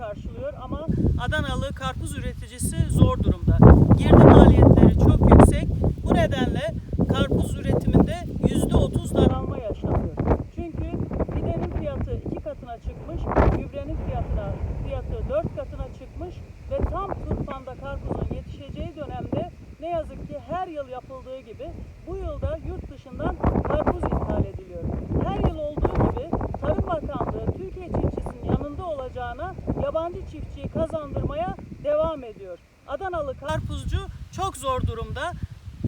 karşılıyor ama Adanalı karpuz üreticisi zor durumda. Girdi maliyetleri çok yüksek. Bu nedenle karpuz üretiminde %30 daralma yaşanıyor. Çünkü fidenin fiyatı iki katına çıkmış, gübrenin fiyatına fiyatı dört katına çıkmış ve tam turfanda karpuzun yetişeceği dönemde ne yazık ki her yıl yapıldığı gibi bu yılda yurt dışından karpuz ithal ediliyor. Her yıl olduğu gibi Tarım Bakanlığı Türkiye çiftçisinin yanında olacağına yabancı çiftçiyi kazandırmaya devam ediyor. Adanalı karpuzcu çok zor durumda.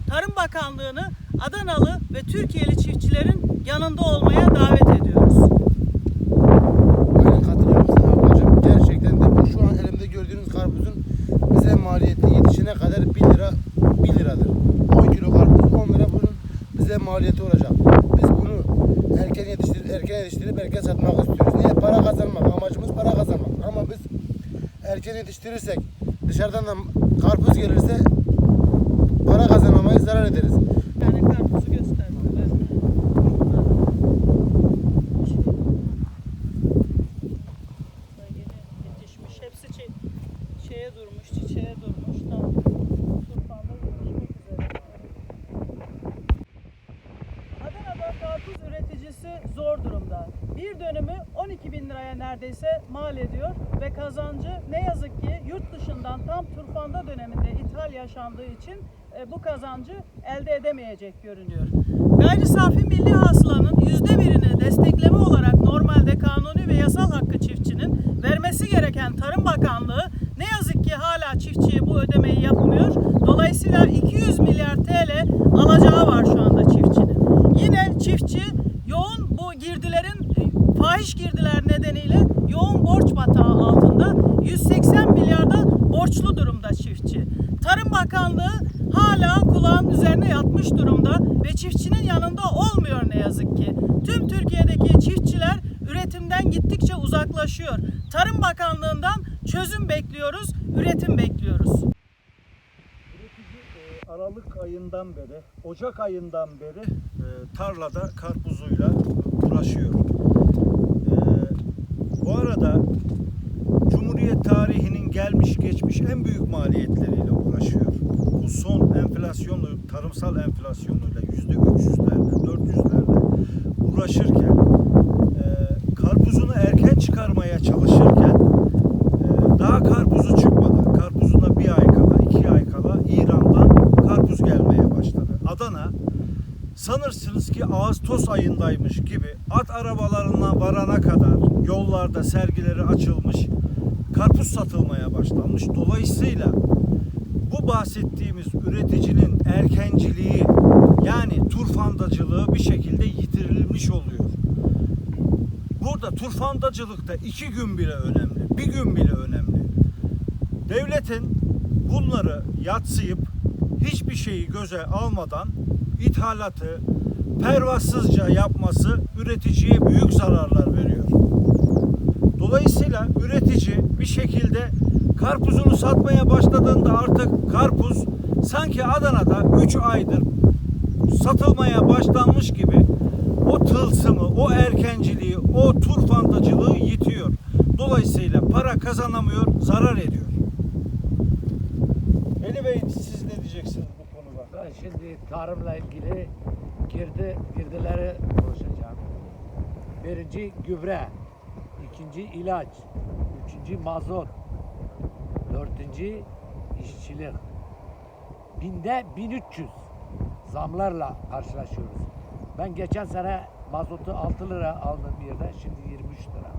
Tarım Bakanlığı'nı Adanalı ve Türkiye'li çiftçilerin yanında olmaya davet ediyoruz. Aynen katılıyorum sana. Gerçekten de bu şu an elimde gördüğünüz karpuzun bize maliyeti yetişene kadar 1 lira 1 liradır. 10 kilo karpuz 10 lira bunun bize maliyeti olacak. Biz bunu erken yetiştirip erken yetiştirip erken satmak istiyoruz. Niye? Para kazanmak. Amacımız para kazanmak. Ama biz erken yetiştirirsek dışarıdan da karpuz gelirse para kazanamayız, zarar ederiz. Zor durumda. Bir dönümü 12 bin liraya neredeyse mal ediyor ve kazancı ne yazık ki yurt dışından tam turfanda döneminde ithal yaşandığı için e, bu kazancı elde edemeyecek görünüyor. Gayri safi milli hasılanın yüzde birini destekleme olarak normalde kanuni ve yasal hakkı çiftçinin vermesi gereken Tarım Bakanlığı ne yazık ki hala çiftçiye bu ödemeyi yapmıyor. Dolayısıyla 200 milyar TL alacağı var şu anda çiftçinin. Yine çiftçi yoğun bu girdilerin e, fahiş girdiler nedeniyle yoğun borç batağı altında 180 milyarda borçlu durumda çiftçi. Tarım Bakanlığı hala kulağın üzerine yatmış durumda ve çiftçinin yanında olmuyor ne yazık ki. Tüm Türkiye'deki çiftçiler üretimden gittikçe uzaklaşıyor. Tarım Bakanlığı'ndan çözüm bekliyoruz, üretim bekliyoruz. E, Aralık ayından beri, Ocak ayından beri e, tarlada karpuzuyla uğraşıyor. E, bu arada Cumhuriyet tarihinin gelmiş geçmiş en büyük maliyetleriyle uğraşıyor. Bu son enflasyonlu, tarımsal enflasyonuyla yüzde 300'lerde, 400'lerde uğraşırken e, karpuzunu erken çıkarmaya çalışırken sanırsınız ki Ağustos ayındaymış gibi at arabalarına varana kadar yollarda sergileri açılmış, karpuz satılmaya başlanmış. Dolayısıyla bu bahsettiğimiz üreticinin erkenciliği yani turfandacılığı bir şekilde yitirilmiş oluyor. Burada turfandacılıkta iki gün bile önemli, bir gün bile önemli. Devletin bunları yatsıyıp hiçbir şeyi göze almadan ithalatı pervasızca yapması üreticiye büyük zararlar veriyor. Dolayısıyla üretici bir şekilde karpuzunu satmaya başladığında artık karpuz sanki Adana'da 3 aydır satılmaya başlanmış gibi o tılsımı, o erkenciliği, o turfandacılığı yitiyor. Dolayısıyla para kazanamıyor, zarar ediyor. Şimdi tarımla ilgili girdi girdileri konuşacağım. Birinci gübre, ikinci ilaç, üçüncü mazot, dördüncü işçilik. Binde 1300 zamlarla karşılaşıyoruz. Ben geçen sene mazotu 6 lira aldım bir yerde, şimdi 23 lira.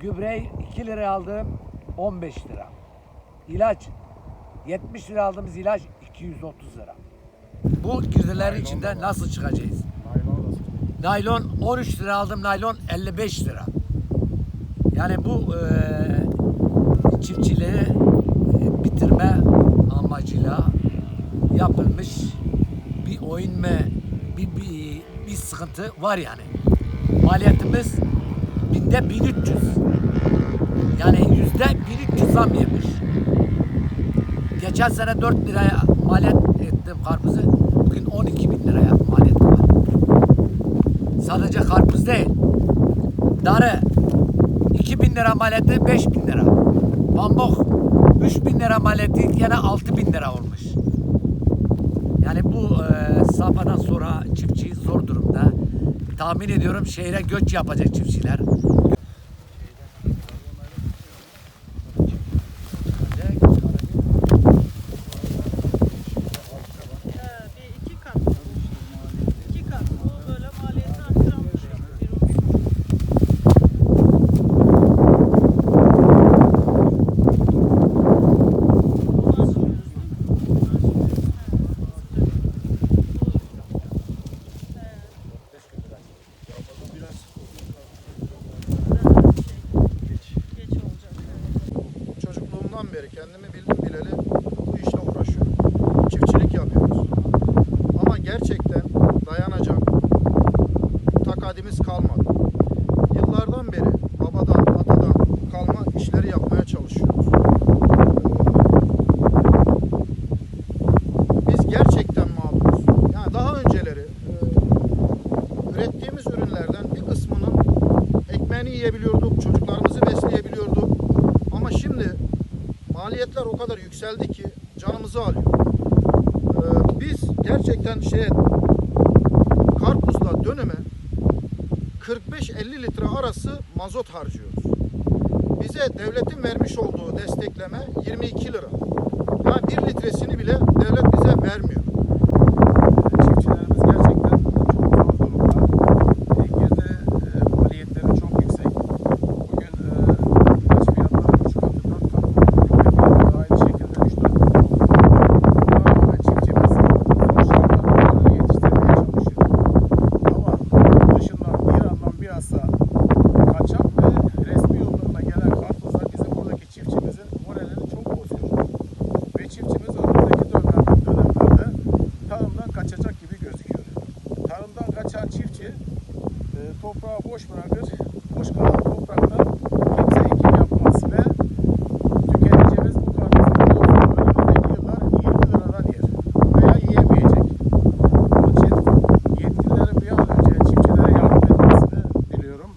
Gübreyi 2 lira aldım, 15 lira. İlaç 70 lira aldığımız ilaç 230 lira. Bu girdilerin içinden nasıl çıkacağız? Naylon 13 lira aldım, naylon 55 lira. Yani bu eee çiftçiliği e, bitirme amacıyla yapılmış bir oyun mu, bir, bir, bir sıkıntı var yani. Maliyetimiz binde 1300. Yani yüzde 1300 zam yemiş. Geçen sene 4 liraya maliyet ettim karpuzu. Bugün 12 bin liraya maliyet var. Sadece karpuz değil. Darı 2 bin lira maliyeti 5 bin lira. Pamuk 3 bin lira maliyeti gene 6 bin lira olmuş. Yani bu e, safhadan sonra çiftçi zor durumda. Tahmin ediyorum şehre göç yapacak çiftçiler. Maliyetler o kadar yükseldi ki canımızı alıyor. Ee, biz gerçekten şeye karpuzla döneme 45-50 litre arası mazot harcıyoruz. Bize devletin vermiş olduğu destekleme 22 lira.